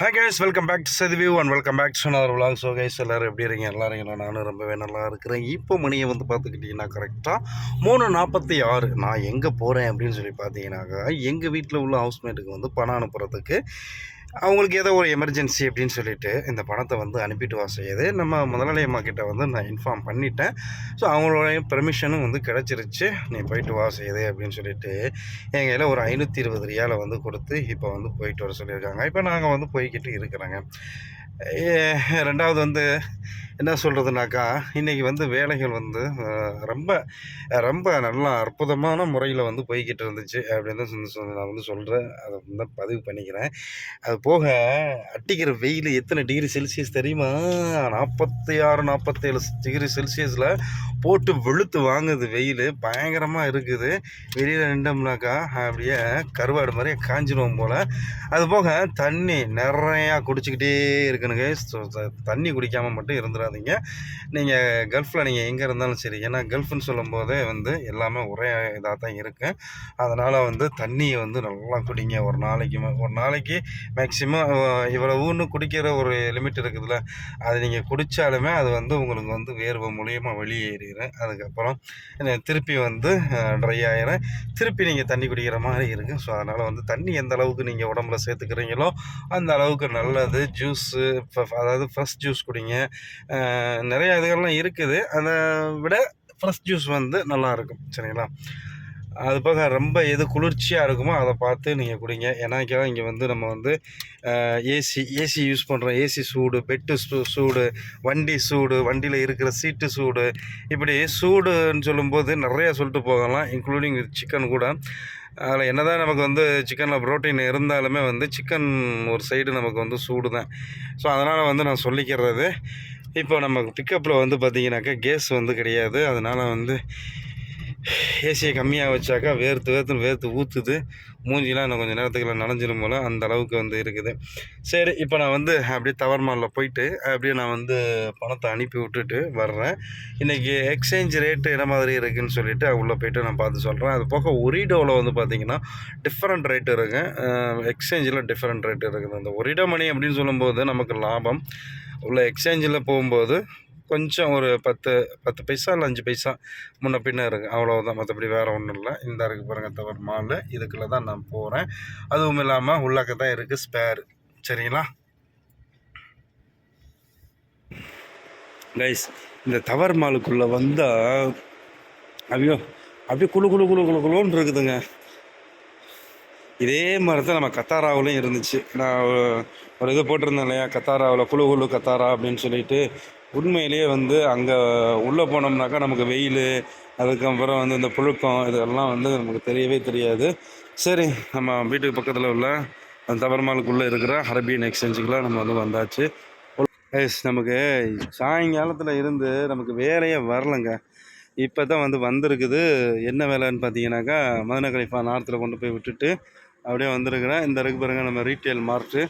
Hi guys welcome back to சதிவியூ and welcome back to another vlog so guys எல்லோரும் எப்படி இருக்கீங்க? எல்லாரும் நானும் ரொம்பவே நல்லா இருக்கிறேன். இப்போ மணியை வந்து பார்த்துக்கிட்டிங்கன்னா கரெக்டாக மூணு நாற்பத்தி ஆறு. நான் எங்கே போகிறேன் அப்படின்னு சொல்லி பார்த்தீங்கன்னாக்கா எங்கள் வீட்டில் உள்ள ஹவுஸ்மேட்டுக்கு வந்து பணம் அனுப்புகிறதுக்கு அவங்களுக்கு ஏதோ ஒரு எமர்ஜென்சி அப்படின்னு சொல்லிட்டு இந்த பணத்தை வந்து அனுப்பிட்டு வா செய்யுது. நம்ம முதலாளியம்மா கிட்ட வந்து நான் இன்ஃபார்ம் பண்ணிட்டேன். ஸோ அவங்களோட பெர்மிஷனும் வந்து கிடச்சிருச்சு. நீ போயிட்டு வா செய்யுது அப்படின்னு சொல்லிட்டு எங்கள் கையில் ஒரு ஐநூற்றி இருபது ரியாலை வந்து கொடுத்து இப்போ வந்து போயிட்டு வர சொல்லியிருக்காங்க. இப்போ நாங்கள் வந்து போய்கிட்டு இருக்கிறோங்க. ஏ- ரெண்டாவது வந்து என்ன சொல்கிறதுனாக்கா இன்றைக்கி வந்து வேலைகள் வந்து ரொம்ப ரொம்ப நல்லா அற்புதமான முறையில் வந்து போய்கிட்டு இருந்துச்சு அப்படின்னு சொல்லி சொன்ன நான் வந்து சொல்கிறேன் அதை வந்து பதிவு பண்ணிக்கிறேன். அது போக அட்டிக்கிற வெயில் எத்தனை டிகிரி செல்சியஸ் தெரியுமா? நாற்பத்தி ஆறு நாற்பத்தேழு டிகிரி செல்சியஸில் போட்டு வெளுத்து வாங்குது வெயில். பயங்கரமாக இருக்குது. வெளியில் நின்றோம்னாக்கா அப்படியே கருவாடு மாதிரியே காஞ்சிடுவோம் போல். அது போக தண்ணி நிறையா குடிச்சிக்கிட்டே இருக்கணுங்க. ஸோ தண்ணி குடிக்காமல் மட்டும் இருந்துடாதீங்க நீங்கள் கல்ஃபில் நீங்கள் எங்கே இருந்தாலும் சரி ஏன்னா கல்ஃப்னு சொல்லும்போதே வந்து எல்லாமே ஒரே இதாக தான் இருக்குது அதனால் வந்து தண்ணியை வந்து நல்லா குடிங்க. ஒரு நாளைக்கு ஒரு நாளைக்கு மேக்ஸிமம் இவ்வளவுன்னு குடிக்கிற ஒரு லிமிட் இருக்குதுல்ல அது நீங்கள் குடித்தாலுமே அது வந்து உங்களுக்கு வந்து வேர்வை மூலியமாக வெளியேறிடும் அதுக்கப்புறம் திருப்பி வந்து ட்ரை ஆகிடும் திருப்பி நீங்கள் தண்ணி குடிக்கிற மாதிரி இருக்குது ஸோ அதனால் வந்து தண்ணி எந்த அளவுக்கு நீங்கள் உடம்புல சேர்த்துக்கிறீங்களோ அந்த அளவுக்கு நல்லது. ஜூஸு அதாவது ஃப்ரெஷ் ஜூஸ் குடிங்க. நிறைய இதுகள்லாம் இருக்குது. அதை விட ஃப்ரெஷ் ஜூஸ் வந்து நல்லாயிருக்கும் சரிங்களா? அது போக ரொம்ப எது குளிர்ச்சியாக இருக்குமோ அதை பார்த்து நீங்கள் குடிங்க. ஏன்னாக்கா இங்கே வந்து நம்ம வந்து ஏசி ஏசி யூஸ் பண்ணுறோம் ஏசி சூடு பெட்டு சூ சூடு வண்டி சூடு வண்டியில் இருக்கிற சீட்டு சூடு இப்படி சூடுன்னு சொல்லும்போது நிறையா சொல்லிட்டு போகலாம் இன்க்ளூடிங் சிக்கன் கூட. அதில் என்ன தான் நமக்கு வந்து சிக்கனில் ப்ரோட்டீன் இருந்தாலுமே வந்து சிக்கன் ஒரு சைடு நமக்கு வந்து சூடு தான் ஸோ அதனால் வந்து நான் சொல்லிக்கிறது இப்போ நம்ம பிக்கப்பில் வந்து பார்த்தீங்கன்னாக்கா கேஸ் வந்து கிடையாது. அதனால் வந்து ஏசியை கம்மியாக வச்சாக்கா வேர்த்து வேர்த்து வேர்த்து ஊற்றுது மூஞ்சிலாம் இன்னும் கொஞ்சம் நேரத்துக்குள்ள நனைஞ்சிரும் போல் அந்த அளவுக்கு வந்து இருக்குது. சரி இப்போ நான் வந்து அப்படியே தவர் மாலில் போயிட்டு அப்படியே நான் வந்து பணத்தை அனுப்பி விட்டுட்டு வர்றேன். இன்றைக்கி எக்ஸ்சேஞ்ச் ரேட்டு என்ன மாதிரி இருக்குதுன்னு சொல்லிட்டு உள்ளே போயிட்டு நான் பார்த்து சொல்கிறேன் அது போக ஒரிடோவில் வந்து பார்த்திங்கன்னா டிஃப்ரெண்ட் ரேட் இருக்குது எக்ஸ்சேஞ்சில் டிஃப்ரெண்ட் ரேட் இருக்குது. அந்த ஒரிடோ மணி அப்படின்னு சொல்லும்போது நமக்கு லாபம். உள்ள எக்ஸ்சேஞ்சில் போகும்போது கொஞ்சம் ஒரு பத்து பத்து பைசா இல்லை அஞ்சு பைசா முன்ன பின்ன இருக்குது அவ்வளோதான் மற்றபடி வேறு ஒன்றும் இல்லை. இந்த இருக்கு பாருங்கள் தவிர மால். இதுக்குள்ளே தான் நான் போகிறேன் அதுவும் இல்லாமல் உள்ளாக்க தான் இருக்குது ஸ்பேர் சரிங்களா? கைஸ் இந்த தவர் மாலுக்குள்ளே வந்தால் அப்படியோ அப்படியே குழு குழு குழு குழு குழுன்னு இருக்குதுங்க. இதே மாதிரி தான் நம்ம கத்தாராவிலையும் இருந்துச்சு. நான் ஒரு- ஒரு இது போட்டிருந்தேன் இல்லையா? கத்தாராவில் குழு குழு கத்தாரா அப்படின்னு சொல்லிட்டு உண்மையிலேயே வந்து அங்கே உள்ளே போனோம்னாக்கா நமக்கு வெயில் அதுக்கப்புறம் வந்து இந்த புழுக்கம் இதெல்லாம் வந்து நமக்கு தெரியவே தெரியாது. சரி நம்ம வீட்டுக்கு பக்கத்தில் உள்ள அந்த தவறுமாலுக்குள்ளே இருக்கிற அரபியன் எக்ஸ்சேஞ்சுக்கெலாம் நம்ம வந்து வந்தாச்சு. எஸ் நமக்கு சாயங்காலத்தில் இருந்து நமக்கு வேலையே வரலைங்க. இப்போ தான் வந்து வந்திருக்குது. என்ன வேலைன்னு பார்த்தீங்கன்னாக்கா மதன கலிஃபா நார்த்தில் கொண்டு போய் விட்டுட்டு அப்படியே வந்திருக்கிறேன். இந்த இருக்கு பாருங்க நம்ம ரீட்டெயில் மார்ட்டு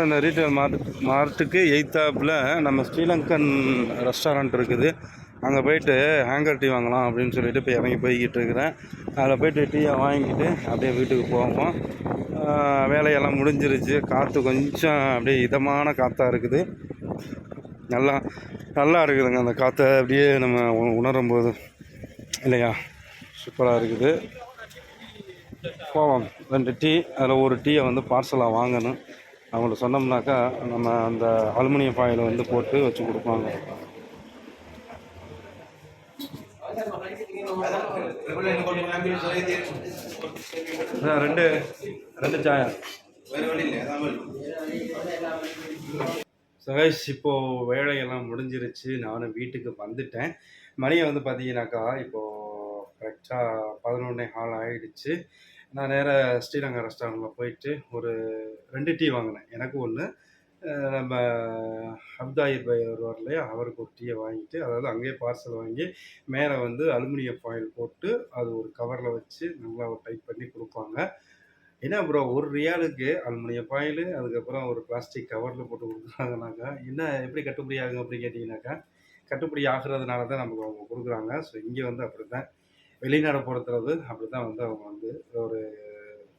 அந்த ரீட்டைல் மார்ட் மார்ட்டுக்கு எய்த்தாப்பில் நம்ம ஸ்ரீலங்கன் ரெஸ்டாரண்ட் இருக்குது. அங்கே போயிட்டு ஹேங்கர் டீ வாங்கலாம் அப்படின்னு சொல்லிட்டு இப்போ இறங்கி போய்கிட்டு இருக்கிறேன். அதில் போயிட்டு டீயை வாங்கிட்டு அப்படியே வீட்டுக்கு போவோம். வேலையெல்லாம் முடிஞ்சிருச்சு. காற்று கொஞ்சம் அப்படியே இதமான காற்றாக இருக்குது. நல்லா நல்லா இருக்குதுங்க அந்த காற்றை அப்படியே நம்ம உணரும் போது. இல்லையா? சூப்பராக இருக்குது. போவோம். ரெண்டு டீ அதில் ஒரு டீயை வந்து பார்சலாக வாங்கணும். அவங்களுக்கு சொன்னோம்னாக்கா நம்ம அந்த அலுமினியம் ஃபாயில் வந்து போட்டு வச்சு கொடுப்பாங்க. அதான் ரெண்டு ரெண்டு சாயம். சகேஷ் இப்போது வேலையெல்லாம் முடிஞ்சிருச்சு. நானும் வீட்டுக்கு வந்துட்டேன். மணியை வந்து பார்த்தீங்கன்னாக்கா இப்போது கரெக்டாக பதினொன்னே ஹால் ஆகிடுச்சு நான் நேராக ஸ்ரீரங்கா ரெஸ்டாரண்ட்டில் போயிட்டு ஒரு ரெண்டு டீ வாங்கினேன். எனக்கு ஒன்று நம்ம அப்தாயிர் பை வருவார் இல்லையா? அவருக்கு ஒரு டீயை வாங்கிட்டு அதாவது அங்கேயே பார்சல் வாங்கி மேலே வந்து அலுமினியம் ஃபாயில் போட்டு அது ஒரு கவரில் வச்சு நல்லா ஒரு டைப் பண்ணி கொடுப்பாங்க. என்ன ப்ரோ ஒரு ரியாலுக்கு அலுமினியம் ஃபாயிலு அதுக்கப்புறம் ஒரு பிளாஸ்டிக் கவரில் போட்டு கொடுக்குறாங்கனாக்கா என்ன எப்படி கட்டுப்படி ஆகுங்க அப்படின்னு கேட்டிங்கனாக்கா கட்டுப்படி ஆகிறதுனால தான் நமக்கு அவங்க கொடுக்குறாங்க. ஸோ இங்கே வந்து அப்படி தான் வெளிநாடு போகிறது அப்படி தான் வந்து அவங்க வந்து ஒரு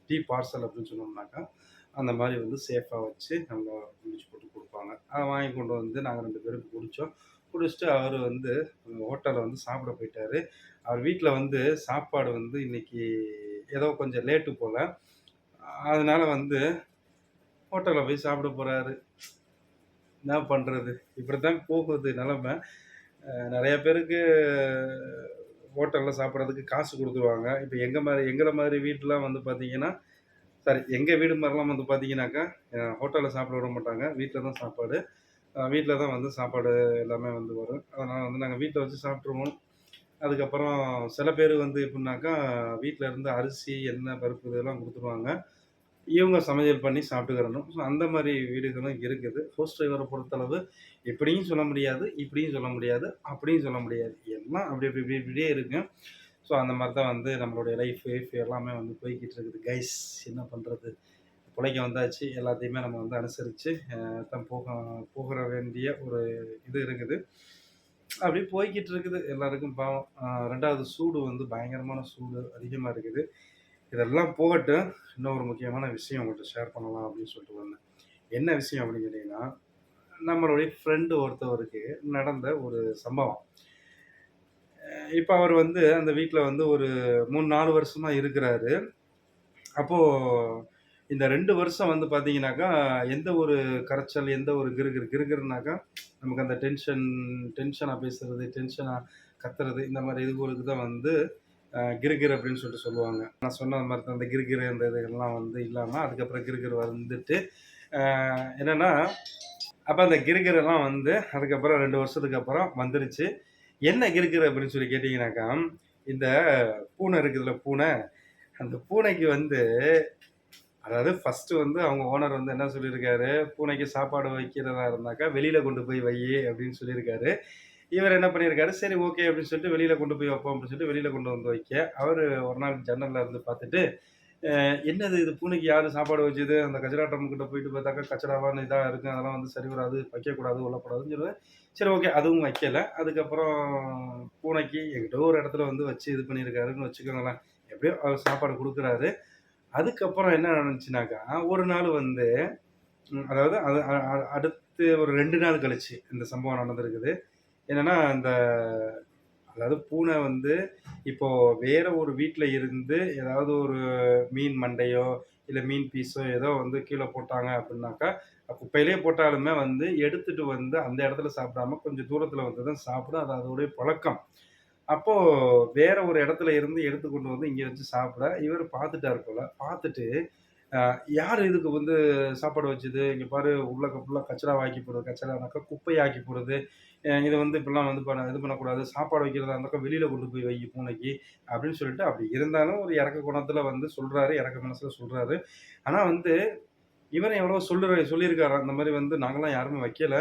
டீ பார்சல் அப்படின்னு சொன்னோம்னாக்கா அந்த மாதிரி வந்து சேஃபாக வச்சு நம்ம முடிச்சு போட்டு கொடுப்பாங்க. அதை வாங்கி கொண்டு வந்து நாங்கள் ரெண்டு பேரும் குடித்தோம் குடிச்சிட்டு அவர் வந்து ஹோட்டலில் வந்து சாப்பிட போயிட்டாரு. அவர் வீட்டில் வந்து சாப்பாடு வந்து இன்னைக்கு ஏதோ கொஞ்சம் லேட்டு போல். அதனால் வந்து ஹோட்டலில் போய் சாப்பிட போகிறாரு என்ன பண்ணுறது இப்படி தான் போகுது நிலமை. நிறைய பேருக்கு ஹோட்டலில் சாப்பிட்றதுக்கு காசு கொடுத்துருவாங்க. இப்போ எங்கள் மாதிரி எங்களை மாதிரி வீட்டெலாம் வந்து பார்த்தீங்கன்னா சாரி எங்கள் வீடு மாதிரிலாம் வந்து பார்த்தீங்கன்னாக்கா ஹோட்டலில் சாப்பிட விட மாட்டாங்க. வீட்டில் தான் சாப்பாடு. வீட்டில் தான் வந்து சாப்பாடு எல்லாமே வந்து வரும். அதனால் வந்து நாங்கள் வீட்டில் வச்சு சாப்பிட்ருவோம் அதுக்கப்புறம் சில பேர் வந்து எப்படின்னாக்கா வீட்டில் இருந்து அரிசி எண்ணெய் பருப்பு இதெல்லாம் கொடுத்துருவாங்க. இவங்க சமையல் பண்ணி சாப்பிட்டுக்கிறணும் ஸோ அந்த மாதிரி வீடுகளும் இருக்குது. ஹோஸ்ட் டிரைவரை பொறுத்தளவு இப்படியும் சொல்ல முடியாது இப்படியும் சொல்ல முடியாது அப்படியும் சொல்ல முடியாது. எல்லாம் அப்படி அப்படி இப்படி இப்படியே இருக்கும் ஸோ அந்த மாதிரி தான் வந்து நம்மளுடைய லைஃப் லைஃப் எல்லாமே வந்து போய்கிட்டு இருக்குது. கைஸ் என்ன பண்ணுறது பிழைக்க வந்தாச்சு. எல்லாத்தையுமே நம்ம வந்து அனுசரித்து தான் போக போகிற வேண்டிய ஒரு இது இருக்குது. அப்படி போய்கிட்டு இருக்குது. எல்லாருக்கும் பாவம். ரெண்டாவது சூடு வந்து பயங்கரமான சூடு அதிகமாக இருக்குது. இதெல்லாம் போகட்டும். இன்னொரு முக்கியமான விஷயம் உங்கள்கிட்ட ஷேர் பண்ணலாம் அப்படின்னு சொல்லிட்டு வந்தேன். என்ன விஷயம் அப்படின்னு கேட்டிங்கன்னா நம்மளுடைய ஃப்ரெண்டு ஒருத்தவருக்கு நடந்த ஒரு சம்பவம். இப்போ அவர் வந்து அந்த வீட்டில் வந்து ஒரு மூணு நாலு வருஷமாக இருக்கிறாரு. அப்போது இந்த ரெண்டு வருஷம் வந்து பார்த்தீங்கன்னாக்கா எந்த ஒரு கரைச்சல் எந்த ஒரு கிருகிரு கிருகிருனாக்கா நமக்கு அந்த டென்ஷன் டென்ஷனாக பேசுறது டென்ஷனாக கத்துறது இந்த மாதிரி இதுகளுக்கு தான் வந்து கிருகிர் அப்படின்னு சொல்லிட்டு சொல்லுவாங்க. நான் சொன்ன மாதிரி அந்த கிருகிர் அந்த இதெல்லாம் வந்து இல்லாமல் அதுக்கப்புறம் கிருகிர் வந்துட்டு என்னென்னா அப்போ அந்த கிருகிரெல்லாம் வந்து அதுக்கப்புறம் ரெண்டு வருஷத்துக்கு அப்புறம் வந்துருச்சு. என்ன கிருகிர் அப்படின்னு சொல்லி கேட்டிங்கனாக்கா இந்த பூனை இருக்குதுல்ல பூனை அந்த பூனைக்கு வந்து அதாவது ஃபஸ்ட்டு வந்து அவங்க ஓனர் வந்து என்ன சொல்லியிருக்காரு? பூனைக்கு சாப்பாடு வைக்கிறதா இருந்தாக்கா வெளியில் கொண்டு போய் வை அப்படின்னு சொல்லியிருக்காரு. இவர் என்ன பண்ணியிருக்காரு? சரி ஓகே அப்படின்னு சொல்லிட்டு வெளியில் கொண்டு போய் வைப்போம் அப்படின்னு சொல்லிட்டு வெளியில் கொண்டு வந்து வைக்க. அவர் ஒரு நாள் ஜன்னலில் இருந்து பார்த்துட்டு என்னது இது? பூனைக்கு யார் சாப்பாடு வச்சுது? அந்த கச்சரா கிட்ட போயிட்டு பார்த்தாக்கா கச்சராவான இதாக இருக்குது அதெல்லாம் வந்து சரி வராது வைக்கக்கூடாது உள்ளக்கூடாதுன்னு சொல்லி சரி ஓகே அதுவும் வைக்கல. அதுக்கப்புறம் பூனைக்கு எங்கிட்ட ஒரு இடத்துல வந்து வச்சு இது பண்ணியிருக்காருன்னு வச்சுக்கோங்களேன். எப்படியோ அவர் சாப்பாடு கொடுக்குறாரு. அதுக்கப்புறம் என்ன நடந்துச்சுனாக்கா ஒரு நாள் வந்து அதாவது அது அடுத்து ஒரு ரெண்டு நாள் கழிச்சு இந்த சம்பவம் நடந்திருக்குது. என்னன்னா அந்த அதாவது பூனை வந்து இப்போ வேற ஒரு வீட்டில் இருந்து ஏதாவது ஒரு மீன் மண்டையோ இல்லை மீன் பீஸோ ஏதோ வந்து கீழே போட்டாங்க அப்படின்னாக்கா குப்பையிலே போட்டாலுமே வந்து எடுத்துட்டு வந்து அந்த இடத்துல சாப்பிடாம கொஞ்சம் தூரத்தில் வந்து தான் சாப்பிடும். அது அதோடைய பழக்கம். அப்போ வேற ஒரு இடத்துல இருந்து எடுத்து கொண்டு வந்து இங்கே வச்சு சாப்பிட இவர் பார்த்துட்டாரு போல. பார்த்துட்டு யார் இதுக்கு வந்து சாப்பாடு வச்சுது? இங்கே பாரு உள்ள ஃபுல்லாக கச்சரா ஆக்கி போடுறது கச்சரானாக்கா குப்பை ஆக்கி போடுறது இதை வந்து இப்படிலாம் வந்து பண்ண இது பண்ணக்கூடாது சாப்பாடு வைக்கிறதா பக்கம் வெளியில் கொண்டு போய் வை பூனைக்கு அப்படின்னு சொல்லிட்டு அப்படி இருந்தாலும் ஒரு இறக்க குணத்தில் வந்து சொல்கிறாரு இறக்க மனசில் சொல்கிறாரு ஆனால் வந்து இவரை எவ்வளோ சொல்லுற சொல்லியிருக்காரு. அந்த மாதிரி வந்து நாங்களாம் யாருமே வைக்கலை.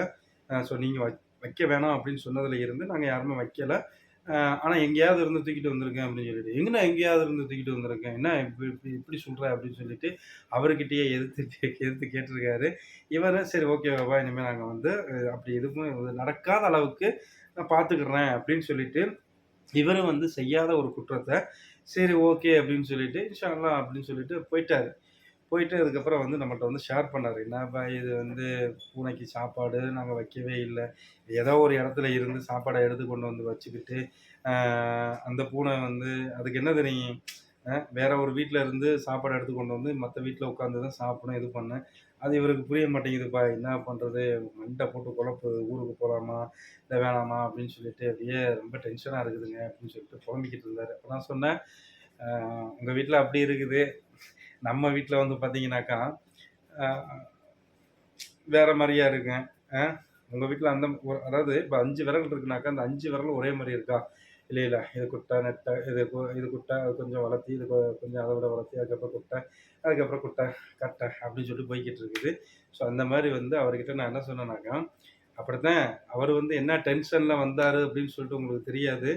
ஸோ நீங்கள் வைக்க வேணாம் அப்படின்னு சொன்னதில் இருந்து நாங்கள் யாருமே வைக்கலை. ஆனால் எங்கேயாவது இருந்து தூக்கிட்டு வந்திருக்கேன் அப்படின்னு சொல்லிட்டு. எங்கண்ணா எங்கேயாவது இருந்து தூக்கிட்டு வந்திருக்கேன்? என்ன இப்படி இப்படி இப்படி சொல்கிற அப்படின்னு சொல்லிட்டு அவர்கிட்டயே எதிர்த்து கே- எதிர்த்து கேட்டிருக்காரு. இவர் சரி ஓகேவாப்பா இனிமேல் நாங்கள் வந்து அப்படி எதுவும் நடக்காத அளவுக்கு நான் பார்த்துக்கிறேன் அப்படின்னு சொல்லிட்டு இவரும் வந்து செய்யாத ஒரு குற்றத்தை சரி ஓகே அப்படின்னு சொல்லிட்டு இன்ஷால்லாம் அப்படின்னு சொல்லிட்டு போயிட்டாரு. போயிட்டு அதுக்கப்புறம் வந்து நம்மள்ட்ட வந்து ஷேர் பண்ணார். என்னப்பா இது வந்து பூனைக்கு சாப்பாடு நாங்கள் வைக்கவே இல்லை. ஏதோ ஒரு இடத்துல இருந்து சாப்பாடை எடுத்து கொண்டு வந்து வச்சுக்கிட்டு அந்த பூனை வந்து அதுக்கு என்ன தெரியும் வேற ஒரு வீட்டில் இருந்து சாப்பாடு எடுத்து கொண்டு வந்து மற்ற வீட்டில் உட்காந்து தான் சாப்பிடும் இது பண்ணேன் அது இவருக்கு புரிய மாட்டேங்குதுப்பா. என்ன பண்ணுறது மண்டை போட்டு குழப்பு ஊருக்கு போகலாமா இல்லை வேணாமா? அப்படின்னு சொல்லிட்டு அப்படியே ரொம்ப டென்ஷனாக இருக்குதுங்க அப்படின்னு சொல்லிட்டு புலம்பிக்கிட்டு இருந்தார். அப்போ நான் சொன்னேன் உங்கள் வீட்டில் அப்படி இருக்குது. நம்ம வீட்டில் வந்து பார்த்தீங்கன்னாக்கா வேறு வேற மாதிரியா இருக்குங்க உங்கள் வீட்டில் அந்த ஒரு அதாவது இப்போ அஞ்சு விரல் இருக்குனாக்கா அந்த அஞ்சு விரலும் ஒரே மாதிரி இருக்கா? இல்லை இல்லை இது குட்டை நெட்டை இது இது குட்டை அது கொஞ்சம் வளர்த்தி இது கொஞ்சம் அதை விட வளர்த்தி அதுக்கப்புறம் குட்டை அதுக்கப்புறம் குட்டை கட்டை அப்படின்னு சொல்லிட்டு போய்கிட்டு இருக்குது. ஸோ அந்த மாதிரி வந்து அவர்கிட்ட நான் என்ன சொன்னேனாக்கா அப்படித்தான் அவர் வந்து என்ன டென்ஷனில் வந்தார் அப்படின்னு சொல்லிட்டு உங்களுக்கு தெரியாது.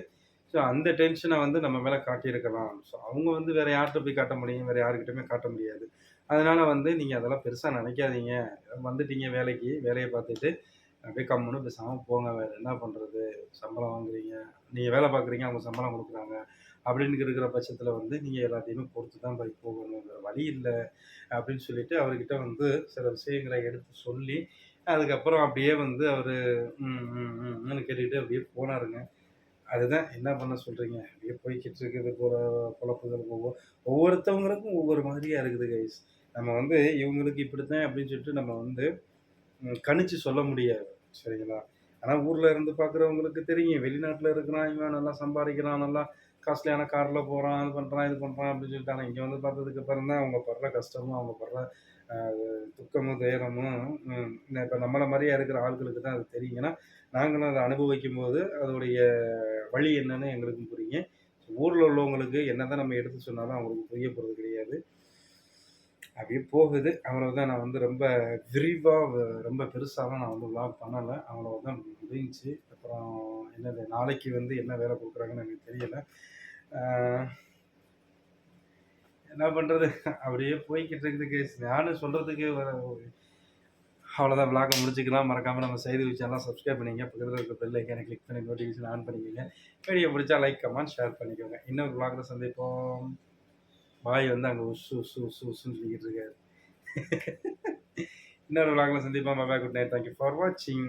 ஸோ அந்த டென்ஷனை வந்து நம்ம மேலே காட்டியிருக்கலாம். ஸோ அவங்க வந்து வேறு யார்கிட்ட போய் காட்ட முடியும்? வேறு யாருக்கிட்டமே காட்ட முடியாது. அதனால் வந்து நீங்கள் அதெல்லாம் பெருசாக நினைக்காதீங்க. வந்துட்டீங்க வேலைக்கு வேலையை பார்த்துட்டு அப்படியே கம்முன்னு பேசாமல் போங்க. வேறு என்ன பண்ணுறது சம்பளம் வாங்குறீங்க. நீங்கள் வேலை பார்க்குறீங்க அவங்க சம்பளம் கொடுக்குறாங்க. அப்படின்னு இருக்கிற பட்சத்தில் வந்து நீங்கள் எல்லாத்தையுமே பொறுத்து தான் போய் போகணும். வேறு வழி இல்லை. அப்படின்னு சொல்லிட்டு அவர்கிட்ட வந்து சில விஷயங்களை எடுத்து சொல்லி அதுக்கப்புறம் அப்படியே வந்து அவர் கேட்டுக்கிட்டு அப்படியே போனாருங்க. அதுதான் என்ன பண்ண சொல்கிறீங்க அப்படியே போய்கிட்டு இருக்குது போல பொழப்புகள் ஒவ்வொரு ஒவ்வொருத்தவங்களுக்கும் ஒவ்வொரு மாதிரியாக இருக்குது கைஸ் நம்ம வந்து இவங்களுக்கு இப்படித்தான் அப்படின்னு சொல்லிட்டு நம்ம வந்து கணிச்சு சொல்ல முடியாது. சரிங்களா? ஆனால் ஊரில் இருந்து பார்க்குறவங்களுக்கு தெரியும். வெளிநாட்டில் இருக்கிறான் இவன் நல்லா சம்பாதிக்கிறான் நல்லா காஸ்ட்லியான காரில் போகிறான் அது பண்ணுறான் இது பண்ணுறான் அப்படின்னு சொல்லிட்டு ஆனால் இங்கே வந்து பார்த்ததுக்கு அப்புறம் தான் அவங்க படுற கஷ்டமும் அவங்க படுற துக்கமும் துயரமும் இப்போ நம்மளை மாதிரியே இருக்கிற ஆட்களுக்கு தான் அது தெரியும். ஏன்னா நாங்களும் அதை அனுபவிக்கும் போது அதோடைய வழி என்னன்னு எங்களுக்கும் புரியும் ஊரில் உள்ளவங்களுக்கு என்னதான் நம்ம எடுத்து சொன்னாலும் அவங்களுக்கு புரிய போகிறது கிடையாது. அப்படியே போகுது. அவ்வளோதான் நான் வந்து ரொம்ப விரிவாக ரொம்ப பெருசாலாம் நான் வந்து vlog பண்ணலை. அவ்வளோதான் முடிஞ்சு அப்புறம் என்னது நாளைக்கு வந்து என்ன வேலை கொடுக்குறாங்கன்னு எனக்கு தெரியல. என்ன பண்ணுறது அப்படியே போய்கிட்டு இருக்குது கேஸ் நானும் சொல்கிறதுக்கு அவ்வளோதான் விளாக முடிச்சுக்கலாம். மறக்காமல் நம்ம செய்தி வச்சாலாம் சப்ஸ்கிரைப் பண்ணிங்க பக்கத்தில் இருக்க பெல் ஐக்கானை கிளிக் பண்ணி நோட்டிஃபிகேஷன் ஆன் பண்ணிக்கோங்க. வீடியோ பிடிச்சா லைக் கமெண்ட் ஷேர் பண்ணிக்கோங்க. இன்னொரு விளாகில் சந்திப்போம். பாய் வந்து அங்கே உசு உசு உசு உசுன்னு சொல்லிக்கிட்டு இருக்காரு. இன்னொரு விளாகில் சந்திப்போம். Bye good night thank you for வாட்சிங்